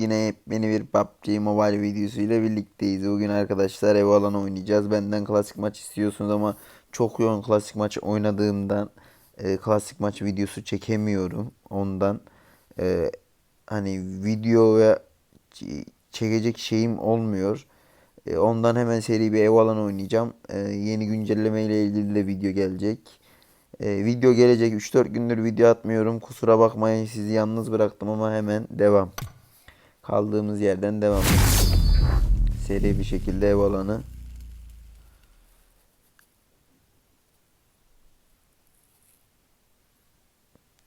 Yine yeni bir PUBG Mobile videosu ile birlikteyiz. Bugün arkadaşlar ev alan oynayacağız. Benden klasik maç istiyorsunuz ama çok yoğun klasik maç oynadığımdan e, klasik maç videosu çekemiyorum. Ondan e, hani videoya çekecek şeyim olmuyor. E, ondan hemen seri bir ev alan oynayacağım. E, yeni güncelleme ile ilgili de video gelecek. E, video gelecek 3-4 gündür video atmıyorum. Kusura bakmayın sizi yalnız bıraktım ama hemen devam. Kaldığımız yerden devam. Seri bir şekilde ev alanı.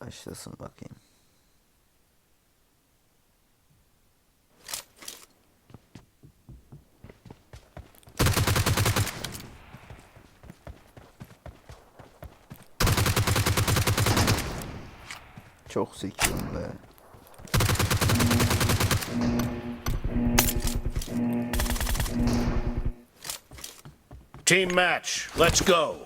Başlasın bakayım. Çok sekiyorum be. Team match, let's go.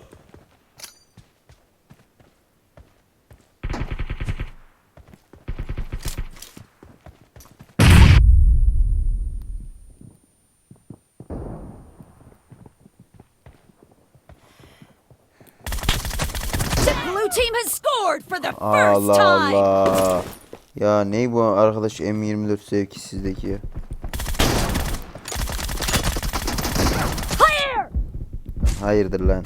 The blue team has scored for the ah, first Allah time. Allah. Ya ne bu arkadaş M24 sevkisizdeki ya. Clear! Hayırdır lan.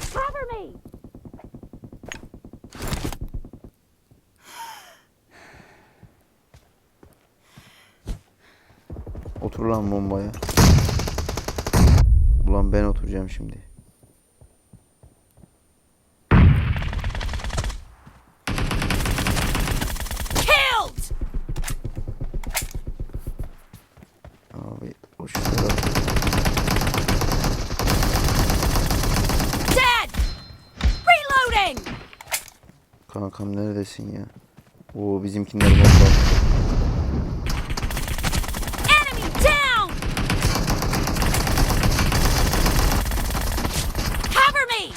Otur lan bombaya. Ulan ben oturacağım şimdi. Killed! Abi o şu kadar. Dead! Reloading! Kankam neredesin ya? Oo bizimkiler bomba.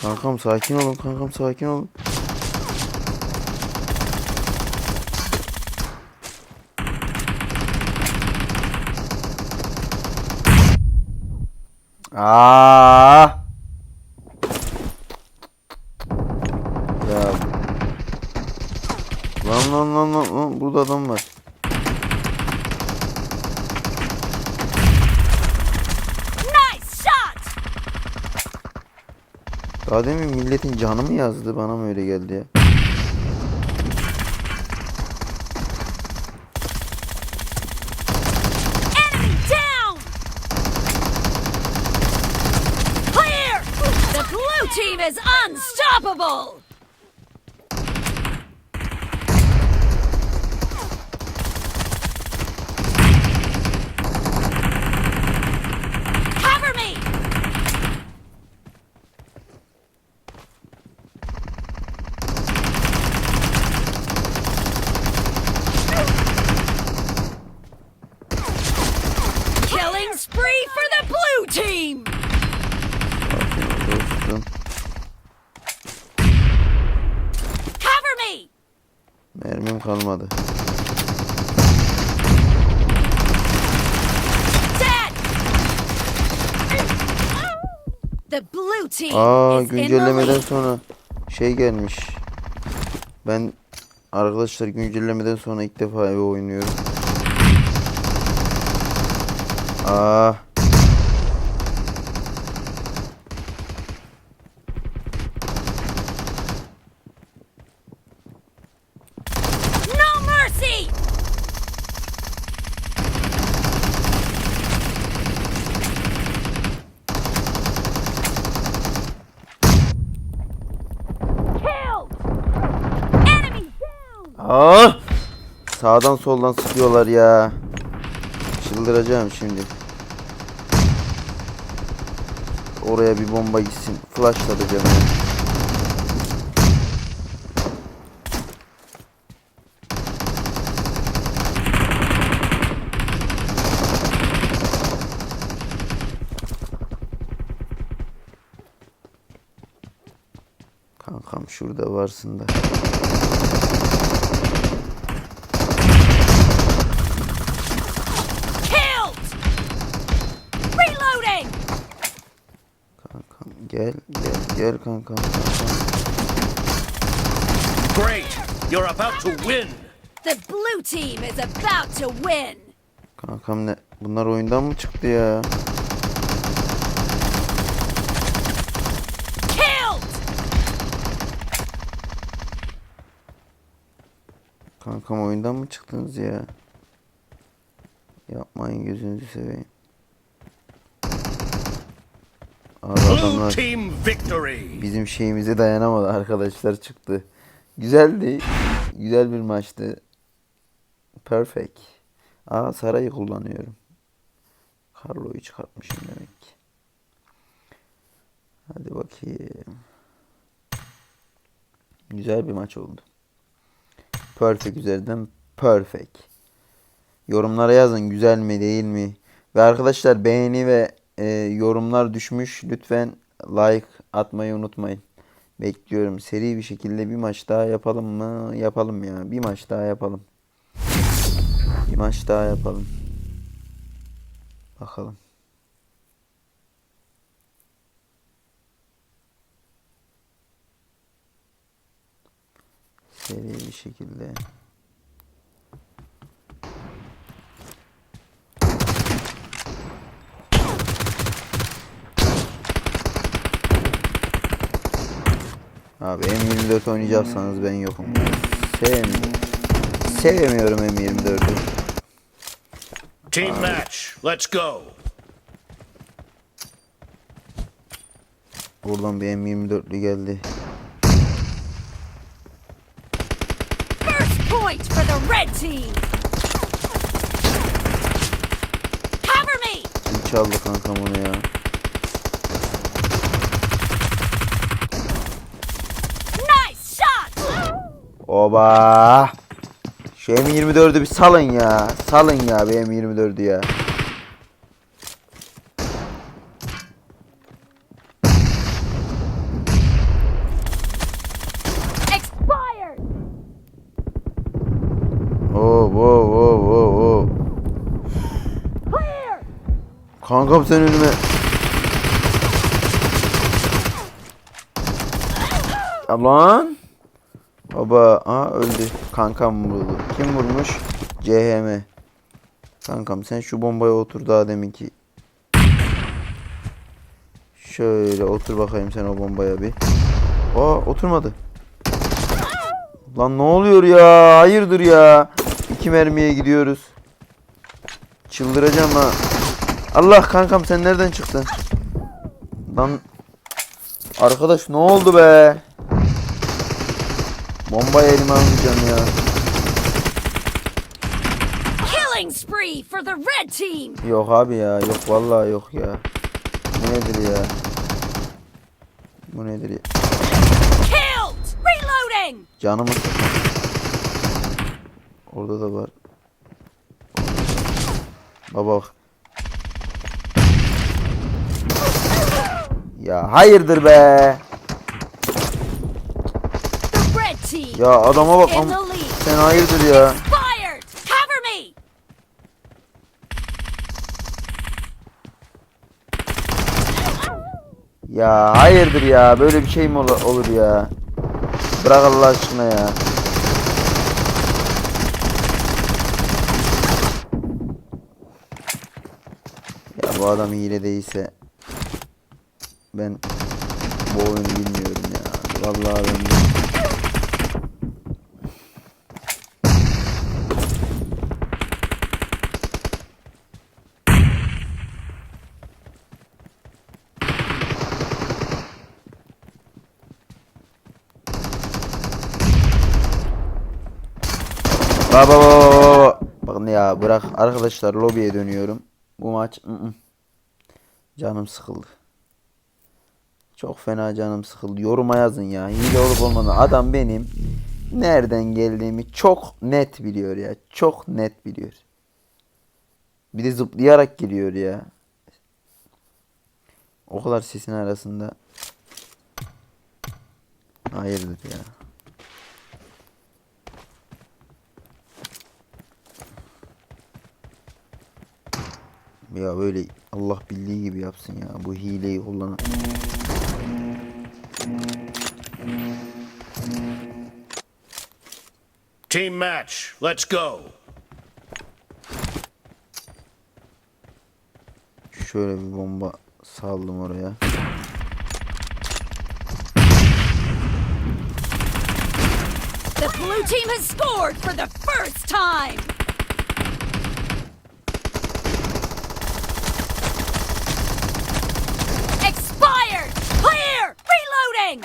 Kankam sakin olun kankam sakin olun. Aa! Lan lan lan lan burada adam var. Daha demin milletin canı mı yazdı bana mı öyle geldi ya? Team is unstoppable! Cover me! Killing spree for the blue team! Sakin ol dostum. Cover me! Mermim kalmadı. Dead! The blue team Aa güncellemeden sonra şey gelmiş. Ben arkadaşlar güncellemeden sonra ilk defa eve oynuyorum. Aa Aa! Sağdan soldan sıkıyorlar ya. Çıldıracağım şimdi. Oraya bir bomba gitsin. Flashlatacağım ya. Kankam şurada varsın da. Gel gel gel kankam. Great! You're about to win! The blue team is about to win. Kankam ne? Bunlar oyundan mı çıktı ya? Kankam oyundan mı çıktınız ya? Yapmayın gözünüzü seveyim. Abi adamlar bizim şeyimize dayanamadı arkadaşlar çıktı. Güzeldi. Güzel bir maçtı. Perfect. Aa Saray'ı kullanıyorum. Carlo'yu çıkartmışım demek ki. Hadi bakayım. Güzel bir maç oldu. Perfect üzerinden perfect. Yorumlara yazın güzel mi değil mi? Ve arkadaşlar beğeni ve e, yorumlar düşmüş. Lütfen like atmayı unutmayın. Bekliyorum. Seri bir şekilde bir maç daha yapalım mı? Yapalım ya. Bir maç daha yapalım. Bir maç daha yapalım. Bakalım. Seri bir şekilde. Abi M24 oynayacaksanız ben yokum. Sevmiyorum. Sevmiyorum M24'ü. Team match, let's go! Buradan bir M24'lü geldi. First point for the red team. Cover me! Çaldı kankam onu ya? Oba! Şu M24'ü bir salın ya. Salın ya bir M24'ü ya. Oo, oo, oo, oo. Clear! Kankam sen önüme. Ya lan. Baba, aa öldü. Kankam vurdu. Kim vurmuş? CHM. Kankam sen şu bombaya otur daha deminki. Şöyle otur bakayım sen o bombaya bir. Aa oturmadı. Lan ne oluyor ya? Hayırdır ya? İki mermiye gidiyoruz. Çıldıracağım ha. Allah kankam sen nereden çıktın? Lan arkadaş ne oldu be? Bombayı elime almayacağım ya. Killing spree for the red team! Yok abi ya yok vallahi yok ya. Bu nedir ya? Bu nedir ya? Killed! Reloading! Canımı Orada da var. Baba bak. Ya hayırdır be? The red team Ya adama bak am- sen hayırdır ya? Ya hayırdır ya böyle bir şey mi ola- olur ya? Bırak Allah aşkına ya. Ya bu adam hile değilse ben bu oyunu bilmiyorum ya. Vallahi ben bilmiyorum. Baba baba baba. Bakın ya bırak arkadaşlar lobiye dönüyorum. Bu maç ı -ı. canım sıkıldı. Çok fena canım sıkıldı. Yoruma yazın ya. Hile olup olmadan adam benim nereden geldiğimi çok net biliyor ya. Çok net biliyor. Bir de zıplayarak geliyor ya. O kadar sesin arasında. Hayırdır ya. Ya böyle Allah bildiği gibi yapsın ya. Bu hileyi kullanan. Team match. Let's go. Şöyle bir bomba saldım oraya. The blue team has scored for the first time. Reloading!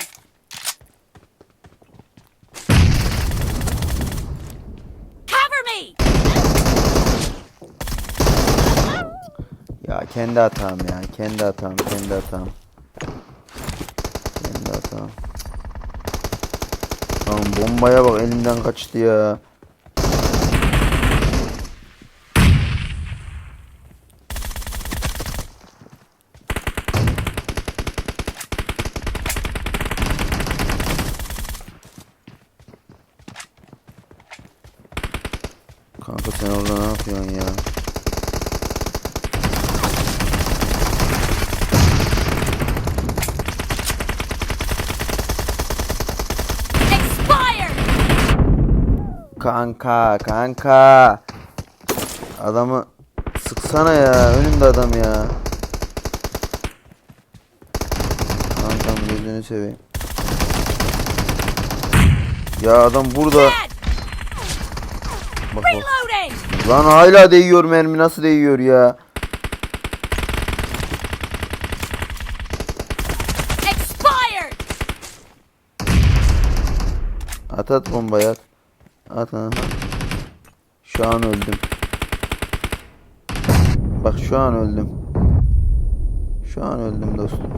Cover me! Ya kendi hatam ya. Kendi hatam. Kendi hatam. Kendi hatam. Lan bombaya bak elimden kaçtı ya. Kanka sen orada ne yapıyorsun ya? Expired! Kanka kanka. Adamı sıksana ya. Önümde adam ya. Kankam gözünü seveyim. Ya adam burada. Bak bak. Lan hala değiyor mermi nasıl değiyor ya? At at bombayı at. At ha. Şu an öldüm. Bak şu an öldüm. Şu an öldüm dostum.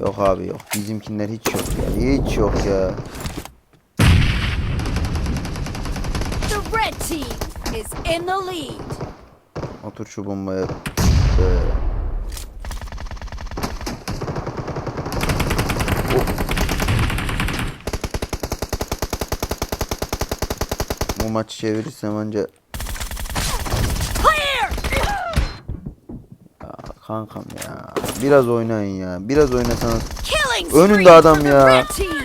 Yok abi yok. Bizimkiler hiç yok ya. Hiç yok ya. The red team is in the lead. Otur şu bombaya. Bu maçı çevirirsem anca Clear! kankam ya. Biraz oynayın ya. Biraz oynasanız. Önünde adam ya.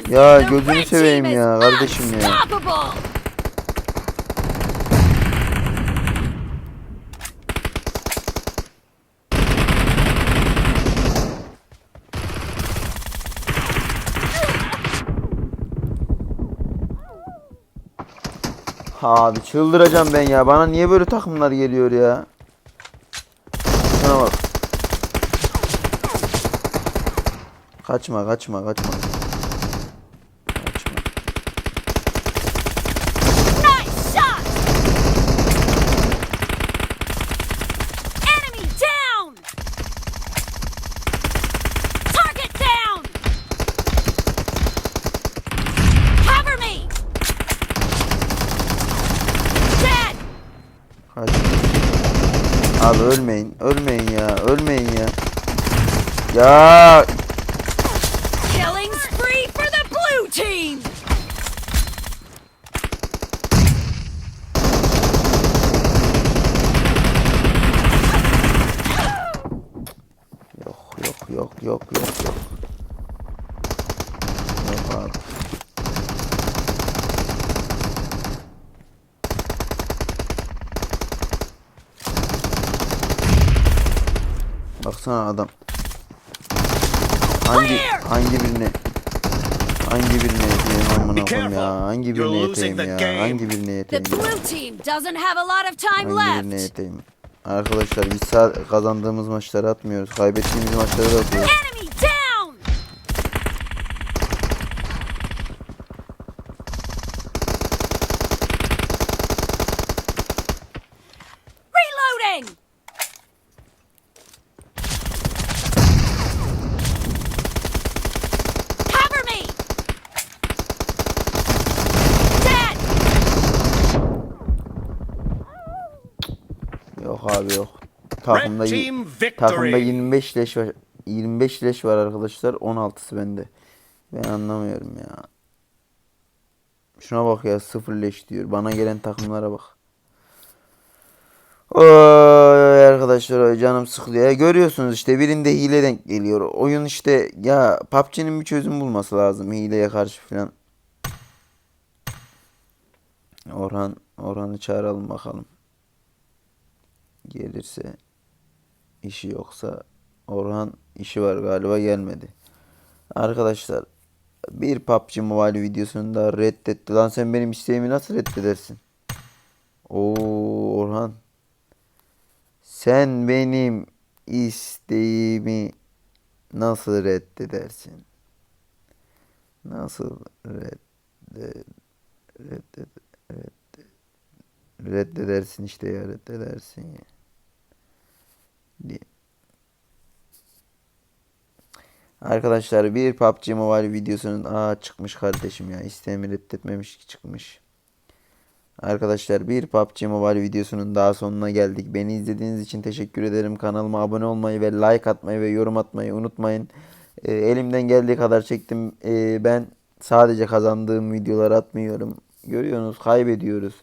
Ya gözünü seveyim ya, kardeşim ya. Abi çıldıracağım ben ya. Bana niye böyle takımlar geliyor ya? Şuna bak. Kaçma kaçma kaçma. Abi ölmeyin. Ölmeyin ya. Ölmeyin ya. Ya Killing spree for the blue team! Yok yok yok yok yok yok. Yok abi. Baksana adam. Hangi hangi birine hangi birine yeteyim amına koyayım ya. Hangi birine yeteyim ya. Hangi birine yeteyim ya. Hangi birine yeteyim. Arkadaşlar biz kazandığımız maçları atmıyoruz. Kaybettiğimiz maçları da atıyoruz. Enemy down! Reloading! Cover me! Dead! Yok abi yok. Takımda, takımda victory. 25 leş var. 25 leş var arkadaşlar. 16'sı bende. Ben anlamıyorum ya. Şuna bak ya sıfır leş diyor. Bana gelen takımlara bak. Oy arkadaşlar oy canım sıkılıyor. Görüyorsunuz işte birinde hile denk geliyor. Oyun işte ya PUBG'nin bir çözüm bulması lazım hileye karşı falan. Orhan Orhan'ı çağıralım bakalım. Gelirse işi yoksa Orhan işi var galiba gelmedi. Arkadaşlar bir PUBG Mobile videosunu da reddetti. Lan sen benim isteğimi nasıl reddedersin? Oo Orhan. Sen benim isteğimi nasıl reddedersin? Nasıl redde, redde, redde, reddedersin işte ya reddedersin ya. Diye. Arkadaşlar bir PUBG Mobile videosunun aa çıkmış kardeşim ya isteğimi reddetmemiş ki çıkmış. Arkadaşlar bir PUBG Mobile videosunun daha sonuna geldik. Beni izlediğiniz için teşekkür ederim. Kanalıma abone olmayı ve like atmayı ve yorum atmayı unutmayın. Ee, elimden geldiği kadar çektim. Ee, ben sadece kazandığım videoları atmıyorum. Görüyorsunuz kaybediyoruz.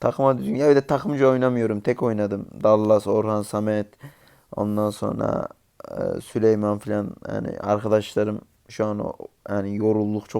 Takıma düzgün. Ya bir de takımcı oynamıyorum. Tek oynadım. Dallas, Orhan, Samet. Ondan sonra e, Süleyman falan. Yani arkadaşlarım şu an o, yani yorulduk çok